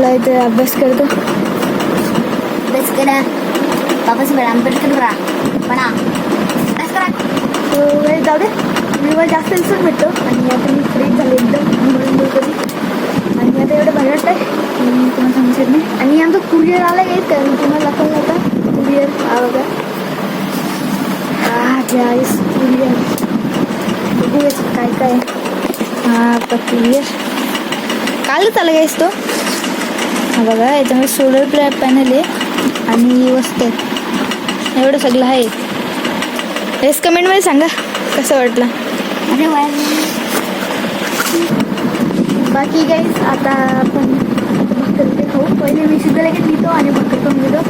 आपला इथे अभ्यास करतो. अभ्यास करा. बाबाच बरं आंबेडकर करा म्हणा. अभ्यास करा. तो वेळ जाऊ दे. मी मला जास्त दिवसात भेटतो. आणि आता मी फ्रेश झाले एकदम. बोलतो आणि आता एवढं भारी वाटतं की मी तुम्हाला सांगू शकत नाही. आणि आमचं कुरिअर आलं आहे तर मी तुम्हाला दाखवलं होतं. कुरिअर हा बघा. हा गाईस कुरिअर बघूया काय काय. हा आता कुरिअर कालच आलं गाईस तो. हा बघा याच्यामध्ये सोलर प्लॅ पॅनल आहे आणि वस्तू आहे एवढं सगळं आहे. हेच कमेंटमध्ये सांगा कसं वाटलं? अरे बाकी गाईज आता आपण भाकर खाऊ हो. पहिले मी सिद्धलेखन लिहितो आणि भाकर पण लिहितो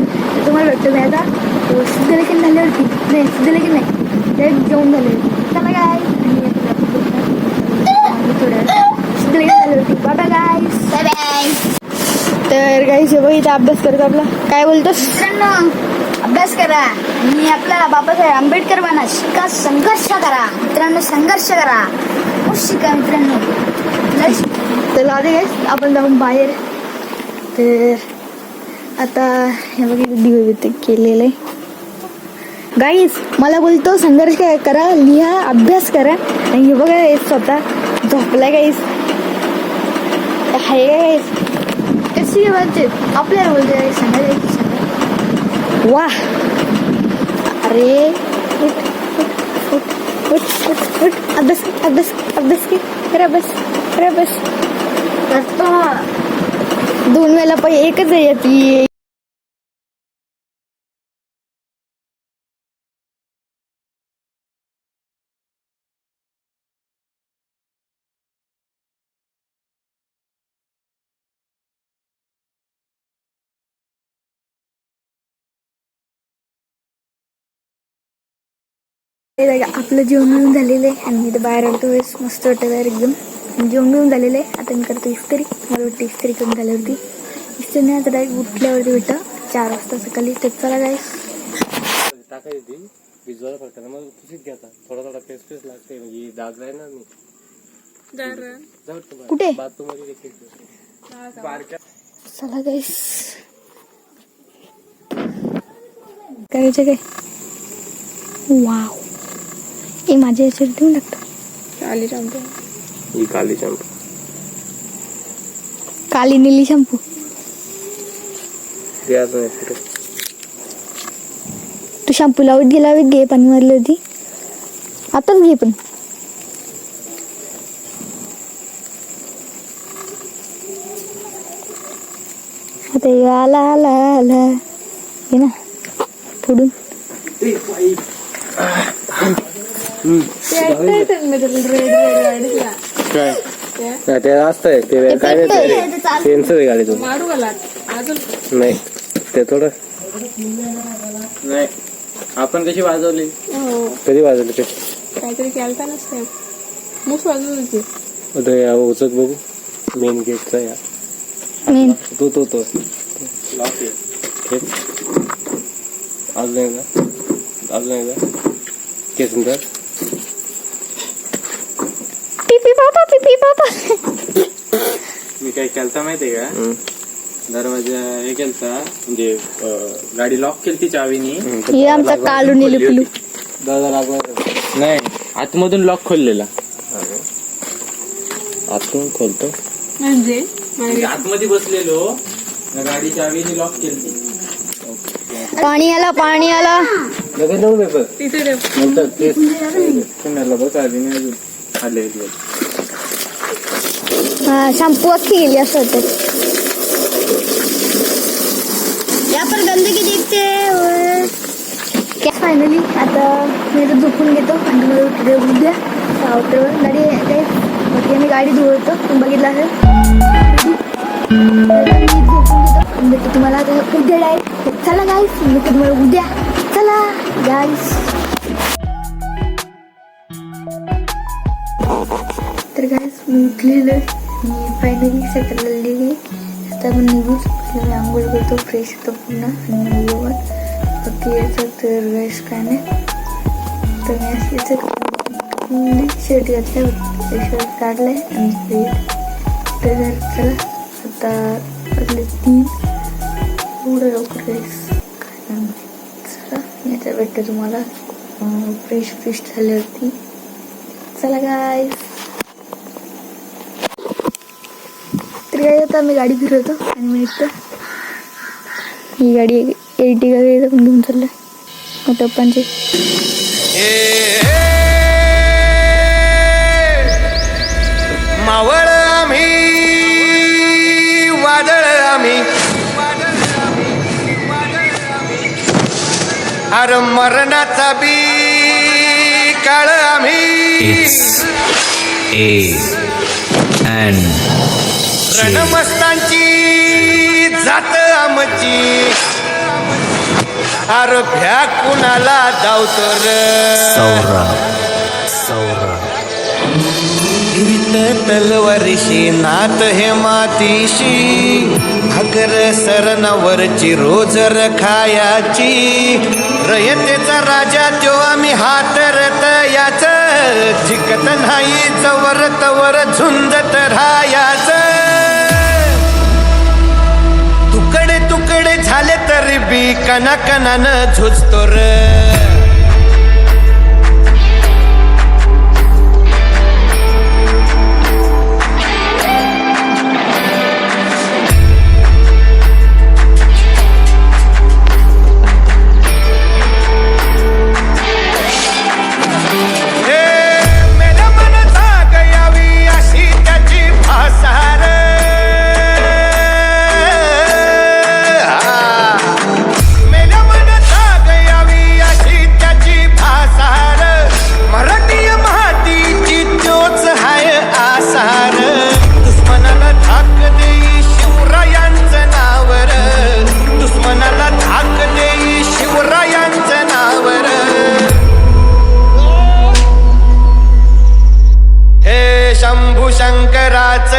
तुम्हाला भेटतो मी आता. तो सिद्धलेखन झाल्यावरती नाही सिद्धलेखन नाही. डायरेक्ट जेवण झाले चला गाय आणि आता थोड्या वेळात सिद्धलेखन झाल्यावरती. बाबा गायस तर गाईस हे बघ इथं अभ्यास करतो आपला. काय बोलतोस? अभ्यास करा. आणि आपल्याला बाबासाहेब आंबेडकर बना शिका संघर्ष करा. मित्रांनो संघर्ष करा. खूप शिका मित्रांनो. तर आधी गाईस आपण जाऊन बाहेर. तर आता हे बघ इथे दिवे बिते केलेले गाईस मला बोलतो संघर्ष काय करा लिहा अभ्यास करा. आणि हे बघा स्वतः झोपलाय गाईस गाईस आहे बोलते आपल्याला बोलते सांगायला वा. अरे उठ उठ अभ्यास कर अभ्यास कर अभ्यास करतो दोन वेळेला पहिले एकच आहे हे बघा, आपलं जेवण मिळून झालेलं आहे. आणि इथं बाहेर आलतो वेळेस मस्त वाटतं बाहेर एकदम. जेवण मिळून झालेलं आहे. आता मी करतो इस्त्री मला वाटतं इस्त्री करून झाल्यावरती. इस्त्री नाही आता डायरेक्ट उठल्यावरती भेटतं. चार वाजता सकाळी. तर चला काय टाकायची ती भिजवायला फक्त ना. मग तुझीच घ्यायचा थोडा थोडा पेस्ट पेस्ट लागते म्हणजे मी जाऊ कुठे? चला गाईस करायचं काय वाव हे माझ्या याच्यावर देऊन टाकतो ही काली चंपा काली निली शॅम्पू ते अजून आहे पुढे तू शॅम्पू लावत घे लावत घे पाणी मारली होती. आताच घे पण. आता हे आला आला आला हे ना. फोडून. काय? नाही, ते असतंय ते काय नाही ते सेन्सर आहे गाडीतून. नाही ते थोडं. नाही. आपण कशी वाजवली? कधी वाजवलं ते? काहीतरी केलता नसते मूस वाजवत होती. आता या उचक बघू. मेन गेटचा या. मेन तो तो तो. अजून एकदा अजून एकदा के? सुंदर पिपी पापा पिपी पापा. मी काय केलता माहितीये का. दरवाजा हे केलता म्हणजे गाडी लॉक केलती चावीनी. हे आमचा कालू निलू पिलू दादा नाही आतमधून लॉक खोललेला. आतून खोलतो. म्हणजे? म्हणजे आतमध्ये बसलेलो गाडी चावीनी लॉक केलती. पाणी आला पाणी आला. लगेच नको पेपर तिथे ठेव नंतर तेच पुण्याला बघ चावीने अजून आले हा शॅम्पू अख्खी गेली असं होतं या पर गंदगी देखते फायनली आता मी आता झोपून घेतो आणि तुम्हाला उठले उद्या सावत्रवर गाडी काय बाकी आम्ही गाडी धुवतो तुम्ही बघितलं असेल तर आता मी झोपून घेतो आणि भेटतो तुम्हाला आता उद्या डायरेक्ट चला गाईस मी तुम्हाला उद्या चला गाईस तर गाईस मी उठलेलं. मी फायनली सेटल सेटललेली आता मी निघू शकतो. मी आंघोळ करतो फ्रेश होतो पुन्हा. आणि मग येऊन बाकी याचं तर गाईस काय नाही तर मी असं याचं शर्ट घातलं शर्ट काढलं आणि ते तर चला. आता आपले तीन. एवढं लवकर गाईस काय नाही. चला भेटते तुम्हाला फ्रेश फ्रेश झाल्यावरती. चला काय तर काय आता मी गाडी फिरवतो आणि मी निघतो ही गाडी एटी गाडी पण घेऊन चाललं मोठ्या पप्पांची मावळ आम्ही वादळ आम्ही. अर मरणाचा बी काळ आम्ही. रणमस्तांची जात आमची. अर भ्या कुणाला धावतो तलवारीशी नात हे मातीशी. भाकर सरणावरची रोज खायाची रयतेचा राजा त्यो आम्ही हातरत याच. जिकत नाही चवर तवर झुंजत राहायाच. तुकडे तुकडे झाले तरी बी कना झुजतो र.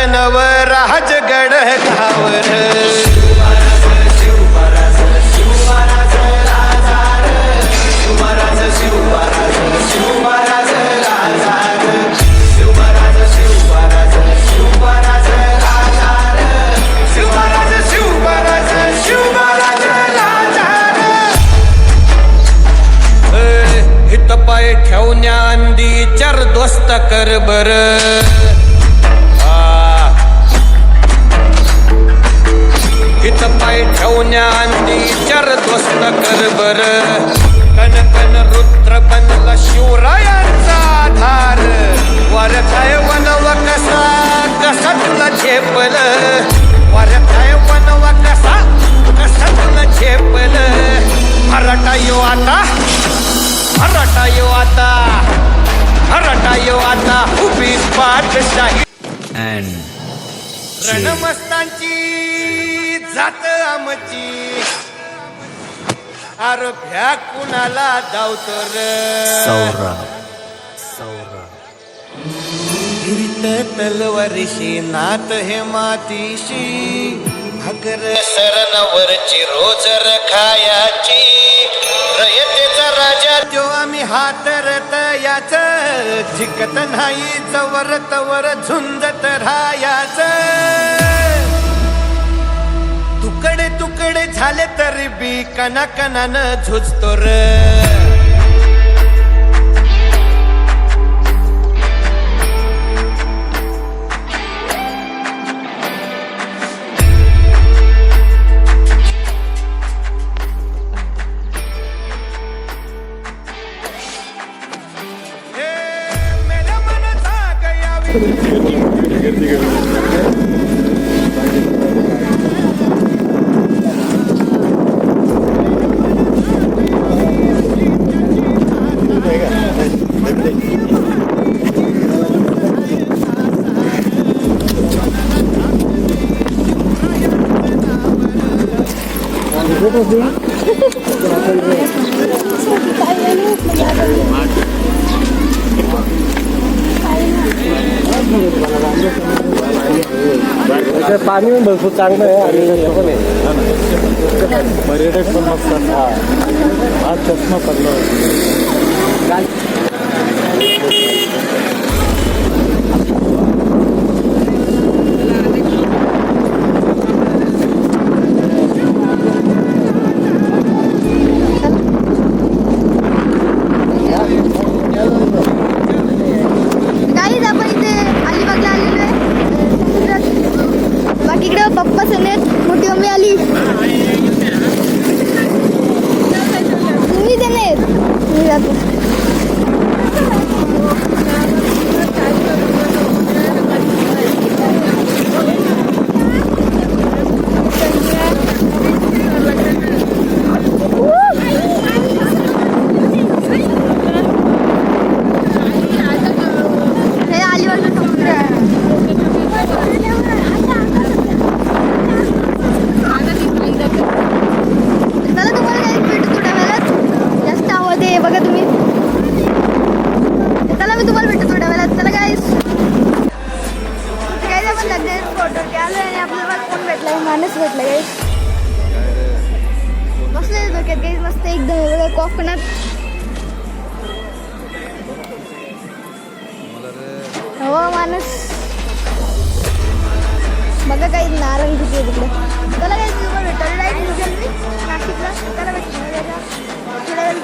नव राजगड घावर शिवराज पाय ठेवण्या अंदी चर दोस्त कर बर. बर कन कन रुद्र बनला शिवरायांचा आधार. वर काय वनव कसा कसा तुला झेपल. वर काय वनव कसा कसा तुला झेपल. मराठा यो आता मराठा यो आता मराठा यो आता उभी पाठशाही. रणमस्तांची अर भ्या कुणाला धावतो र? Saura Saura हिरित तलवारीशी नात हे मातीशी. भाकर सरणावरची रोज खायाची रयतेचा राजा त्यो आम्ही हातरत याच. जिकत नाही जवर तवर झुंजत राहायाच. तुकडे तुकडे झाले तरी बी कना कनान झुजतो र. हे मेल्या मनचा पाणी पण भरपूर चांगलं आहे आणि हे पण आहे. पर्यटक पण मस्त हा चष्मा पडला आपल्याला कोण भेटला माणूस भेटला गाईस मस्त धोक्यात मस्त एकदम कोकणात हो माणूस. बघा काही नारंग किती तिकडे. त्याला काही तुम्हाला भेटलं डायरेक्ट नाशिकला. त्याला भेटलं थोड्या वेळ